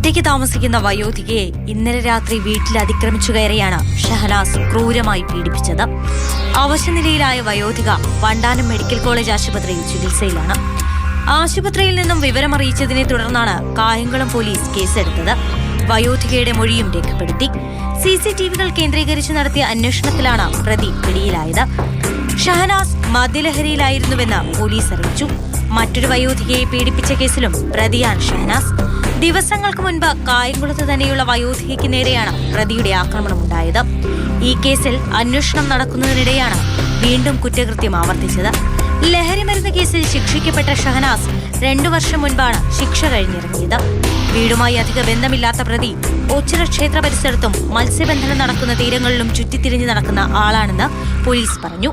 ഒറ്റയ്ക്ക് താമസിക്കുന്ന വയോധികയെ ഇന്നലെ രാത്രി വീട്ടിൽ അതിക്രമിച്ചു കയറിയാണ് ഷഹനാസ് ക്രൂരമായി പീഡിപ്പിച്ചത്. അവശനിലയിലായ വയോധിക വണ്ടാനം മെഡിക്കൽ കോളേജ് ആശുപത്രിയിൽ ചികിത്സയിലാണ്. ആശുപത്രിയിൽ നിന്നും വിവരമറിയിച്ചതിനെ തുടർന്നാണ് കായംകുളം പോലീസ് കേസെടുത്തത്. വയോധികയുടെ മൊഴിയും രേഖപ്പെടുത്തി. സി സി ടി വികൾ കേന്ദ്രീകരിച്ച് നടത്തിയ അന്വേഷണത്തിലാണ് പ്രതി പിടിയിലായത്. ഷഹനാസ് മദ്യലഹരിയിലായിരുന്നുവെന്ന് പോലീസ് അറിയിച്ചു. മറ്റൊരു വയോധികയെ പീഡിപ്പിച്ച കേസിലും പ്രതിയാണ് ഷഹനാസ്. ദിവസങ്ങൾക്ക് മുൻപ് കായംകുളത്ത് തന്നെയുള്ള വയോധികയ്ക്ക് നേരെയാണ് പ്രതിയുടെ ആക്രമണമുണ്ടായത്. ഈ കേസിൽ അന്വേഷണം നടക്കുന്നതിനിടെയാണ് വീണ്ടും കുറ്റകൃത്യം ആവർത്തിച്ചത്. ലഹരിമരുന്ന് കേസിൽ ശിക്ഷിക്കപ്പെട്ട ഷഹനാസ് രണ്ടു വർഷം മുൻപാണ് ശിക്ഷ കഴിഞ്ഞിറങ്ങിയത്. വീടുമായി അധിക ബന്ധമില്ലാത്ത പ്രതി ഒച്ചിറ ക്ഷേത്ര പരിസരത്തും മത്സ്യബന്ധനം നടക്കുന്ന തീരങ്ങളിലും ചുറ്റിത്തിരിഞ്ഞു നടക്കുന്ന ആളാണെന്ന് പോലീസ് പറഞ്ഞു.